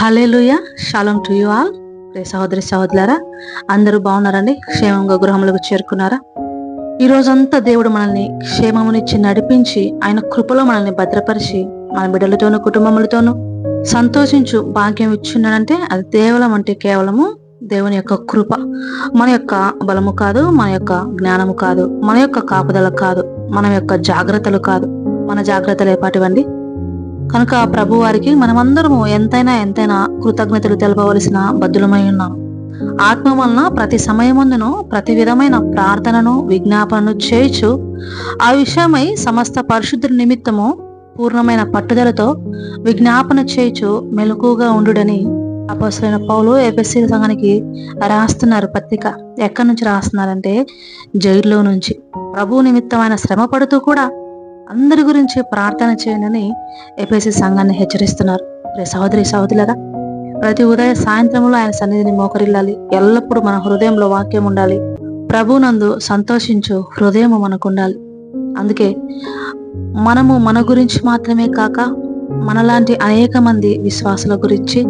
Hallelujah shalom to you all pray సహోదరి సహోదరులారా అందరూ బాగున్నారండి? క్షేమంగా గృహములకు చేరుకున్నారా? ఈ రోజంతా దేవుడు మనల్ని క్షేమమునిచ్చి నడిపించి ఆయన కృపలో మనల్ని భద్రపరిచి మన బిడ్డలతోనూ కుటుంబములతోనూ సంతోషించు భాగ్యం ఇచ్చున్నాడంటే అది కేవలం అంటే కేవలము దేవుని యొక్క కృప. మన యొక్క బలము కాదు మన యొక్క జ్ఞానము కాదు మన యొక్క కాపుదల కాదు మన యొక్క జాగ్రత్తలు కాదు మన జాగ్రత్తలు ఏపాటివండి కనుక ప్రభు వారికి మనమందరము ఎంతైనా ఎంతైనా కృతజ్ఞతలు తెలపవలసిన బద్దులమై ఉన్నాం. ఆత్మ వలన ప్రతి సమయమందును ప్రతి విధమైన ప్రార్థనను విజ్ఞాపనను చేయొచ్చు ఆ విషయమై సమస్త పరిశుద్ధుల నిమిత్తము పూర్ణమైన పట్టుదలతో విజ్ఞాపన చేయుచు మెలకుగా ఉండుడని అపసరైన పౌలు ఏపీసీ సంఘానికి రాస్తున్నారు పత్రిక. ఎక్కడి నుంచి రాస్తున్నారంటే జైల్లో నుంచి. ప్రభు నిమిత్తమైన శ్రమ పడుతూ కూడా అందరి గురించి ప్రార్థన చేయనని ఎపిసి సంఘాన్ని హెచ్చరిస్తున్నారు. సహోదరి సహోదరులరా ప్రతి ఉదయ సాయంత్రంలో ఆయన సన్నిధిని మోకరిల్లాలి. ఎల్లప్పుడూ మన హృదయంలో వాక్యం ఉండాలి. ప్రభునందు సంతోషించు హృదయం మనకు ఉండాలి అందుకే మనము మన గురించి మాత్రమే కాక మనలాంటి అనేక మంది విశ్వాసుల గురించి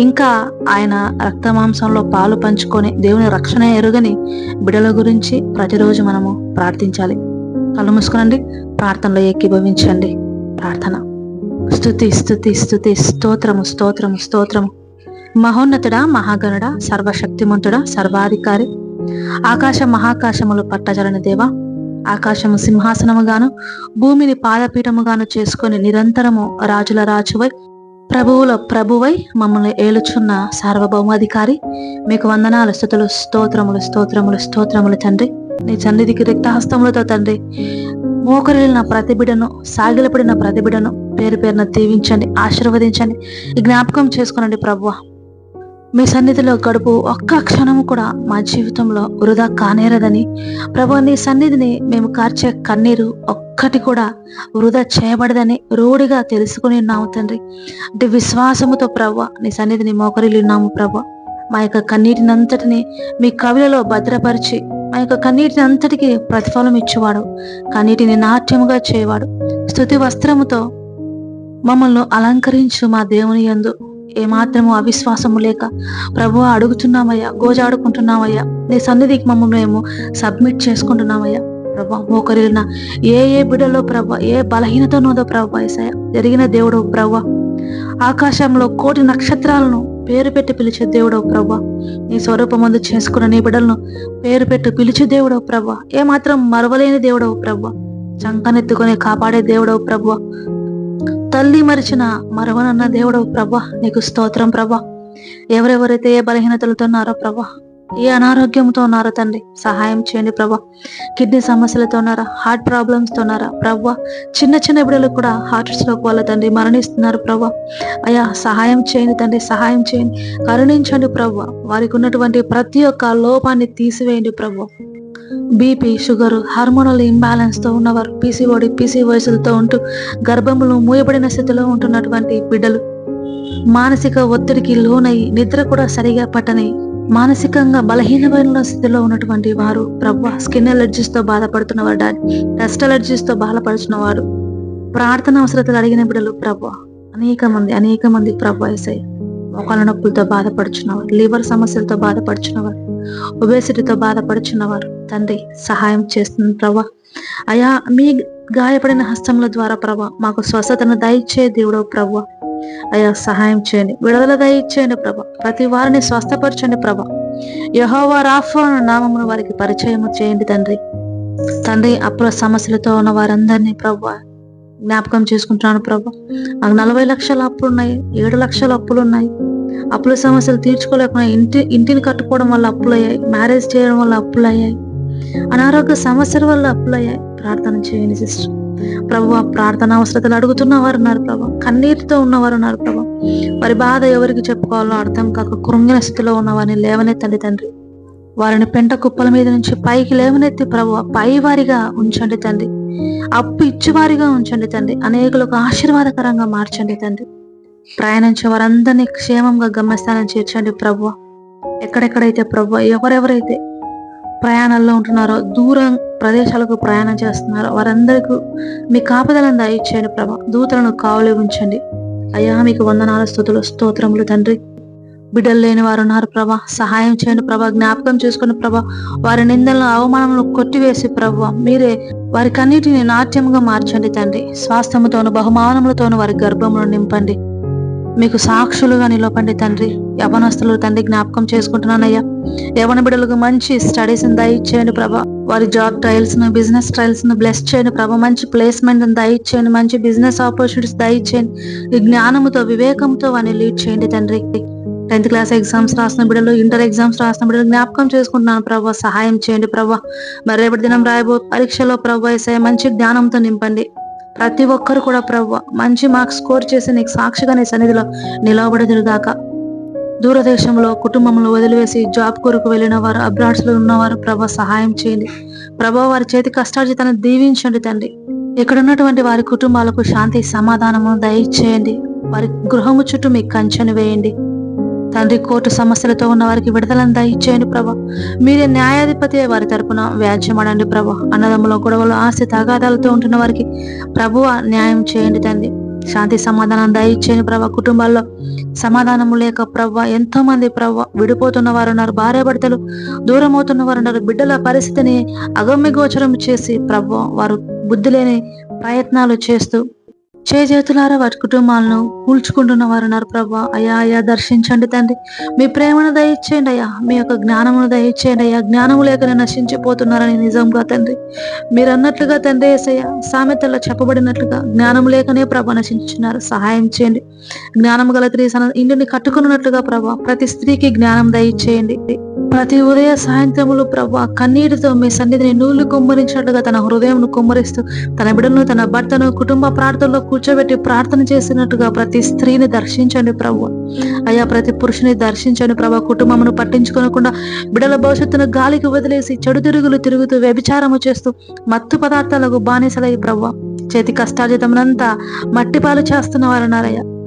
ఇంకా ఆయన రక్తమాంసంలో పాలు పంచుకొని దేవుని రక్షణ ఎరుగని బిడల గురించి ప్రతిరోజు మనము ప్రార్థించాలి. కళ్ళు మూసుకునండి. ప్రార్థనలో ఏకీభవించండి. ప్రార్థన. స్థుతి స్థుతి స్థుతి స్తోత్రము స్తోత్రము స్తోత్రము. మహోన్నతుడ మహాగణుడ సర్వశక్తిమంతుడ సర్వాధికారి. ఆకాశ మహాకాశములు పట్టజలని దేవ. ఆకాశము సింహాసనముగాను భూమిని పాదపీఠముగాను చేసుకొని నిరంతరము రాజుల రాజువై ప్రభువుల ప్రభువై మమ్మల్ని ఏలుచున్న సార్వభౌమాధికారి. మీకు వందనాలు స్థుతులు స్తోత్రములు స్తోత్రములు స్తోత్రములు తండ్రి. నీ సన్నిధికి రిక్తహస్తములతో తండ్రి. మోకరిల్లిన ప్రతిబిడను సాగిలపడిన ప్రతిబిడను పేరు పేరున దీవించండి ఆశీర్వదించండి జ్ఞాపకం చేసుకునండి ప్రభు మీ సన్నిధిలో గడుపు ఒక్క క్షణం కూడా మా జీవితంలో వృధా కానేరదని ప్రభు నీ సన్నిధిని మేము కార్చే కన్నీరు ఒక్కటి కూడా వృధా చేయబడదని రూఢిగా తెలుసుకుని ఉన్నాము తండ్రి. అంటే విశ్వాసముతో ప్రభు నీ సన్నిధిని మోకరిల్లున్నాము ప్రభు మా యొక్క కన్నీటినంతటిని మీ కవిలలో భద్రపరిచి మా యొక్క కన్నీటిని అంతటికి ప్రతిఫలం ఇచ్చేవాడు. కన్నీటిని నాట్యముగా చేయవాడు. స్థుతి వస్త్రముతో మమ్మల్ని అలంకరించు మా దేవుని యందు. ఏమాత్రము అవిశ్వాసము లేక ప్రభు అడుగుతున్నామయ్యా గోజాడుకుంటున్నామయ్యా. నీ సన్నిధికి మమ్మల్ని మేము సబ్మిట్ చేసుకుంటున్నామయ్యా. ప్రభా మోకరిన ఏ ఏ బిడలో ప్రభు ఏ బలహీనత ఉన్నదో ప్రభా జరిగిన దేవుడు ప్రభా ఆకాశంలో కోటి నక్షత్రాలను పేరు పెట్టి పిలిచే దేవుడవు ప్రభా నీ స్వరూపమందు చేసుకున్న నీ బిడ్డలను పేరు పెట్టి పిలిచే దేవుడవు ప్రభా ఏమాత్రం మరవలేని దేవుడవు ప్రభా చంకనెత్తుకొని కాపాడే దేవుడవు ప్రభా తల్లి మరిచిన మరవనన్న దేవుడవు ప్రభా నీకు స్తోత్రం ప్రభా ఎవరెవరైతే ఏ బలహీనతలతో ఉన్నారో ప్రభా ఏ అనారోగ్యంతో ఉన్నారో తండ్రి? సహాయం చేయండి ప్రభా. కిడ్నీ సమస్యలతో ఉన్నారా? హార్ట్ ప్రాబ్లమ్స్తో ఉన్నారా? ప్రభా చిన్న చిన్న బిడ్డలు కూడా హార్ట్ స్ట్రోక్ వల్ల తండ్రి మరణిస్తున్నారు ప్రభా. అయ్యా సహాయం చేయండి తండ్రి సహాయం చేయండి. కరుణించండి ప్రభా. వారికి ఉన్నటువంటి ప్రతి ఒక్క లోపాన్ని తీసివేయండి ప్రభా. బీపీ షుగర్ హార్మోనల్ ఇంబ్యాలెన్స్తో ఉన్నవారు పీసీఓడి పీసీ వయసులతో ఉంటూ గర్భములు మూయబడిన స్థితిలో ఉంటున్నటువంటి బిడ్డలు మానసిక ఒత్తిడికి లోనై నిద్ర కూడా సరిగా పట్టని మానసికంగా బలహీనమైన స్థితిలో ఉన్నటువంటి వారు ప్రభు స్కిన్ ఎలర్జీస్తో బాధపడుతున్నవారు డాడీ డస్ట్ ఎలర్జీస్తో బాధపడుతున్నవారు ప్రార్థన అవసరతలు అడిగిన బిడ్డలు ప్రభు అనేక మంది అనేక మంది ప్రభు వేసాయి మొక్కల నొప్పులతో బాధపడుచున్నవారు లివర్ సమస్యలతో బాధపడుచున్నవారు ఒబేసిటీతో బాధపడుచున్నవారు తండ్రి సహాయం చేస్తుంది ప్రభా. అయా మీ గాయపడిన హస్తముల ద్వారా ప్రభా మాకు స్వస్థతను దయచే దేవుడో ప్రభా. అయ్యా సహాయం చేయండి. విడుదల దయచేయండి ప్రభా. ప్రతి వారిని స్వస్థపరచండి ప్రభా. యహోవా రాఫా అన్న నామమును వారికి పరిచయం చేయండి తండ్రి. తండ్రి అప్పుల సమస్యలతో ఉన్న వారందరినీ ప్రభా జ్ఞాపకం చేసుకుంటున్నాను ప్రభా. నాకు నలభై లక్షల అప్పులు ఉన్నాయి ఏడు లక్షల అప్పులు ఉన్నాయి అప్పుల సమస్యలు తీర్చుకోలేకుండా ఇంటి ఇంటిని కట్టుకోవడం వల్ల అప్పులయ్యాయి మ్యారేజ్ చేయడం వల్ల అప్పులయ్యాయి. అనారోగ్య సమస్యల వల్ల అప్పులయ్యాయి. ప్రార్థన చేయండి సిస్టర్. ప్రభు ప్రార్థన అవసరతలు అడుగుతున్న వారు ఉన్నారు ప్రభు. కన్నీటితో ఉన్నవారు ఉన్నారు ప్రభా. వారి బాధ ఎవరికి చెప్పుకోవాలో అర్థం కాక కృంగిన స్థితిలో ఉన్న వారిని లేవనెత్తండి తండ్రి. వారిని పెంట కుప్పల మీద నుంచి పైకి లేవనెత్తి ప్రభు పై వారిగా ఉంచండి తండ్రి. అప్పు ఇచ్చివారిగా ఉంచండి తండ్రి. అనేకులకు ఆశీర్వాదకరంగా మార్చండి తండ్రి. ప్రయాణించే వారందరినీ క్షేమంగా గమ్యస్థానం చేర్చండి ప్రభు. ఎక్కడెక్కడైతే ప్రభు ఎవరెవరైతే ప్రయాణాల్లో ఉంటున్నారో దూరం ప్రదేశాలకు ప్రయాణం చేస్తున్నారో వారందరికీ మీ కాపుదలను దయచేయండి ప్రభా. దూతలను కావలి ఉంచండి. అయ్యా మీకు వందనాల స్థుతులు స్తోత్రములు తండ్రి. బిడ్డలు లేని వారు ఉన్నారు ప్రభా. సహాయం చేయండి ప్రభా. జ్ఞాపకం చేసుకుని ప్రభా వారి నిందలను అవమానములు కొట్టివేసి ప్రభా మీరే వారి కన్నిటిని నాట్యముగా మార్చండి తండ్రి. స్వాస్థ్యముతోను బహుమానములతోను వారి గర్భమును నింపండి. మీకు సాక్షులుగా నిలపండి తండ్రి. యవనస్తులు తండ్రి జ్ఞాపకం చేసుకుంటున్నానయ్యా. యవన బిడ్డలకు మంచి స్టడీస్ దయచేయండి ప్రభా. వారి జాబ్ ట్రయల్స్ను బిజినెస్ ట్రయల్స్ను బ్లెస్ చేయండి ప్రభా. మంచి ప్లేస్మెంట్ దయచేయండి. మంచి బిజినెస్ ఆపర్చునిటీస్ దయచేయండి. ఈ జ్ఞానంతో వివేకంతో వారిని లీడ్ చేయండి తండ్రి. టెన్త్ క్లాస్ ఎగ్జామ్స్ రాసిన బిడ్డలు ఇంటర్ ఎగ్జామ్స్ రాసిన బిడ్డలు జ్ఞాపకం చేసుకుంటున్నాను ప్రభావ సహాయం చేయండి ప్రభా. మరి రేపటి దినం రాయబో పరీక్షలో ప్రభా ఏసయ్య మంచి జ్ఞానంతో నింపండి. ప్రతి ఒక్కరు కూడా ప్రభు మంచి మార్క్స్ స్కోర్ చేసి నీకు సాక్షిగా నీ సన్నిధిలో నిలవబడదురుగాక. దూరదేశంలో కుటుంబంలో వదిలివేసి జాబ్ కొరకు వెళ్ళిన వారు అబ్రాడ్స్లో ఉన్నవారు ప్రభ సహాయం చేయండి. ప్రభా వారి చేతి కష్టార్జితాన్ని దీవించండి తండ్రి. ఇక్కడ ఉన్నటువంటి వారి కుటుంబాలకు శాంతి సమాధానము దయచేయండి. వారి గృహము చుట్టూ మీకు కంచెను వేయండి. తండ్రి కోర్టు సమస్యలతో ఉన్న వారికి విడుదలను దయచేయండి ప్రభా. మీరే న్యాయాధిపతి వారి తరపున వ్యాజ్యమడండి ప్రభా. అన్నదమ్ముల గొడవలు ఆస్తి తగాదాలతో ఉంటున్న వారికి ప్రభువ న్యాయం చేయండి తండ్రి. శాంతి సమాధానం దయచేయండి ప్రభా. కుటుంబాల్లో సమాధానము లేక ప్రభా ఎంతో మంది ప్రభా విడిపోతున్న వారు ఉన్నారు. భార్య భర్తలు దూరం అవుతున్న వారు ఉన్నారు. బిడ్డల పరిస్థితిని అగమ్య గోచరం చేసి ప్రభ వారు బుద్ధి లేని ప్రయత్నాలు చేస్తూ చేతులారా వాటి కుటుంబాలను కూల్చుకుంటున్న వారు ఉన్నారు ప్రభా. అయ్యా అయ్యా దర్శించండి తండ్రి. మీ ప్రేమను దయచేయండి అయ్యా. మీ యొక్క జ్ఞానమును దయచేయండి అయ్యా. జ్ఞానము లేకనే నశించిపోతున్నారని నిజంగా తండ్రి. మీరు అన్నట్లుగా తండ్రి ఏసయ్య సామెతల్లో చెప్పబడినట్లుగా జ్ఞానం లేకనే ప్రభ నశించున్నారు సహాయం చేయండి. జ్ఞానం గల స్త్రీ ఇంటిని కట్టుకున్నట్లుగా ప్రభా ప్రతి స్త్రీకి జ్ఞానం దయచేయండి. ప్రతి ఉదయ సాయంత్రములు ప్రభా కన్నీటితో మీ సన్నిధిని నూలు కుమ్మరించినట్లుగా తన హృదయం కుమ్మరిస్తూ తన బిడ్డను తన భర్తను కుటుంబ ప్రార్థనలో కూర్చోబెట్టి ప్రార్థన చేసినట్టుగా ప్రతి స్త్రీని దర్శించండి ప్రభు. అయ్యా ప్రతి పురుషుని దర్శించండి ప్రభు. కుటుంబమును పట్టించుకోనకుండా బిడ్డల భవిష్యత్తును గాలికి వదిలేసి చెడు తిరుగులు తిరుగుతూ వ్యభిచారము చేస్తూ మత్తు పదార్థాలకు బానిసలై ప్రభు. చేతి కష్టార్జితమునంతా మట్టిపాలు చేస్తున్న వారు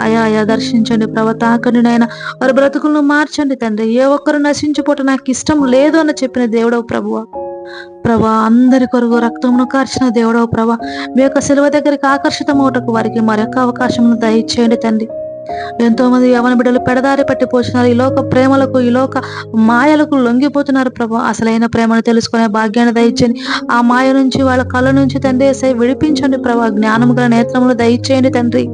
అయా అయా దర్శించండి ప్రభా తాకనినైనా వారి బ్రతుకులను మార్చండి తండ్రి. ఏ ఒక్కరు నశించిపోవటం నాకు ఇష్టం లేదు అని చెప్పిన దేవుడవు ప్రభువ. ప్రభా అందరి కొరకు రక్తమును కార్చిన దేవుడవు ప్రభా. మీ యొక్క శిలువ దగ్గరికి ఆకర్షితమవుటకు వారికి మరొక అవకాశమును దయచేయండి తండ్రి. ఎంతో మంది యవన బిడ్డలు పెడదారి పట్టి పోతున్నారు ఈ లోక ప్రేమలకు ఈ లోక మాయలకు లొంగిపోతున్నారు ప్రభా. అసలైన ప్రేమను తెలుసుకునే భాగ్యాన్ని దయచేయండి. ఆ మాయ నుంచి వాళ్ళ కళ్ళ నుంచి తండ్రి విడిపించండి ప్రభా. జ్ఞానము గల నేత్రములు దయచేయండి తండ్రి.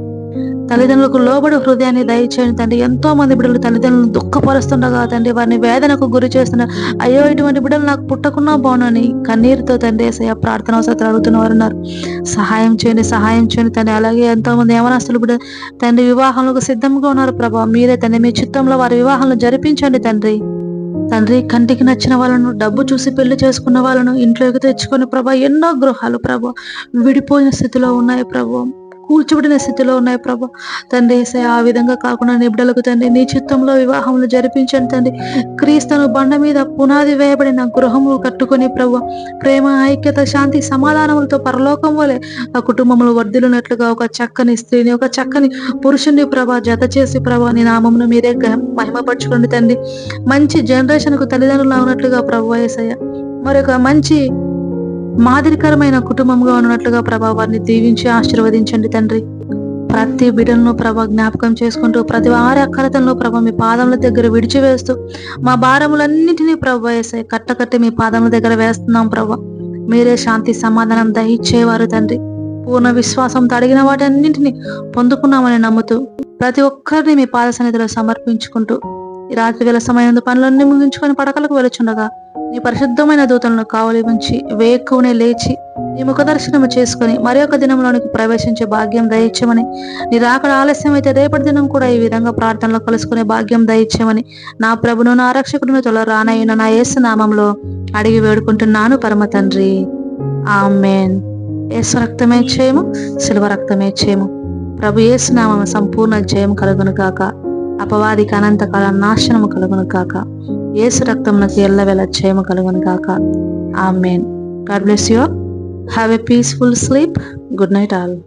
తల్లిదండ్రులకు లోబడి హృదయాన్ని దయచేయండి తండ్రి. ఎంతో మంది బిడ్డలు తల్లిదండ్రులను దుఃఖపరుస్తుండగా తండ్రి వారిని వేదనకు గురి చేస్తున్నారు అయ్యో ఇటువంటి బిడ్డలు నాకు పుట్టకున్నా బాగునని కన్నీరుతో తండ్రి ఏసయ్య ప్రార్థన అవసరం అడుగుతున్న వారు ఉన్నారు. సహాయం చేయండి సహాయం చేయండి తండ్రి. అలాగే ఎంతో మంది యవనస్తులు బిడ్డ తండ్రి వివాహంలో సిద్ధంగా ఉన్నారు ప్రభా. మీరే తండ్రి మీ చిత్తంలో వారి వివాహాలను జరిపించండి తండ్రి. తండ్రి కంటికి నచ్చిన వాళ్ళను డబ్బు చూసి పెళ్ళి చేసుకున్న వాళ్ళను ఇంట్లోకి తెచ్చుకుని ప్రభా ఎన్నో గృహాలు ప్రభా విడిపోయిన స్థితిలో ఉన్నాయి ప్రభు. కూల్చబడిన స్థితిలో ఉన్నాయి ప్రభా. తండ్రి ఆ విధంగా కాకుండా నిబిడలకు తండ్రి నీ చిత్తంలో వివాహములు జరిపించండి తండ్రి. క్రీస్తును బండ మీద పునాది వేయబడిన గృహము కట్టుకుని ప్రభు ప్రేమ ఐక్యత శాంతి సమాధానములతో పరలోకం వలె ఆ కుటుంబములు వర్ధిల్లునట్లుగా ఒక చక్కని స్త్రీని ఒక చక్కని పురుషుని ప్రభ జత చేసి ప్రభా నీ నామమును మీరే మహిమపరచుకోండి తండ్రి. మంచి జనరేషన్కు తల్లిదండ్రులు ఉన్నట్లుగా ప్రభు ఏసయ్య. మరొక మంచి మాదిరికరమైన కుటుంబంగా ఉన్నట్లుగా ప్రభావాన్ని దీవించి ఆశీర్వదించండి తండ్రి. ప్రతి బిడ్డలను ప్రభ జ్ఞాపకం చేసుకుంటూ ప్రతి వారి అక్కరతంలో ప్రభ మీ పాదముల దగ్గర విడిచివేస్తూ మా భారములన్నింటినీ ప్రభ వేసే కట్టకట్టి మీ పాదముల దగ్గర వేస్తున్నాం ప్రభ. మీరే శాంతి సమాధానం దహించేవారు తండ్రి. పూర్ణ విశ్వాసంతో అడిగిన వాటన్నింటినీ పొందుకున్నామని నమ్ముతూ ప్రతి ఒక్కరిని మీ పాద సన్నిధిలో సమర్పించుకుంటూ ఈ రాత్రి వేల సమయం పనులన్నీ ముగించుకొని పడకలకు వెలుచుండగా నీ పరిశుద్ధమైన దూతలను కావలి ఉంచి వేక్కునే లేచి నీ ముఖ దర్శనము చేసుకుని మరి ఒక దినంలోనికి ప్రవేశించే భాగ్యం దయచేమని నీ రాకడ ఆలస్యం అయితే రేపటి దినం కూడా ఈ విధంగా ప్రార్థనలో కలుసుకునే భాగ్యం దయచేమని నా ప్రభును నా రక్షకుడిని తొల రానయ్యను నా యేసు నామంలో అడిగి వేడుకుంటున్నాను పరమ తండ్రి. ఆమెన్. యేసు రక్తమే చేయము శిల్వ రక్తమే చేయము. ప్రభు యేసు నామం సంపూర్ణ జయం కలుగును కాక అపవాదికి అనంతకాల నాశనము కలుగును కాక ఏసు రక్తమునకు ఎల్లవేళ క్షేమ కలుగును కాక amen God bless you have a peaceful sleep. Good night all.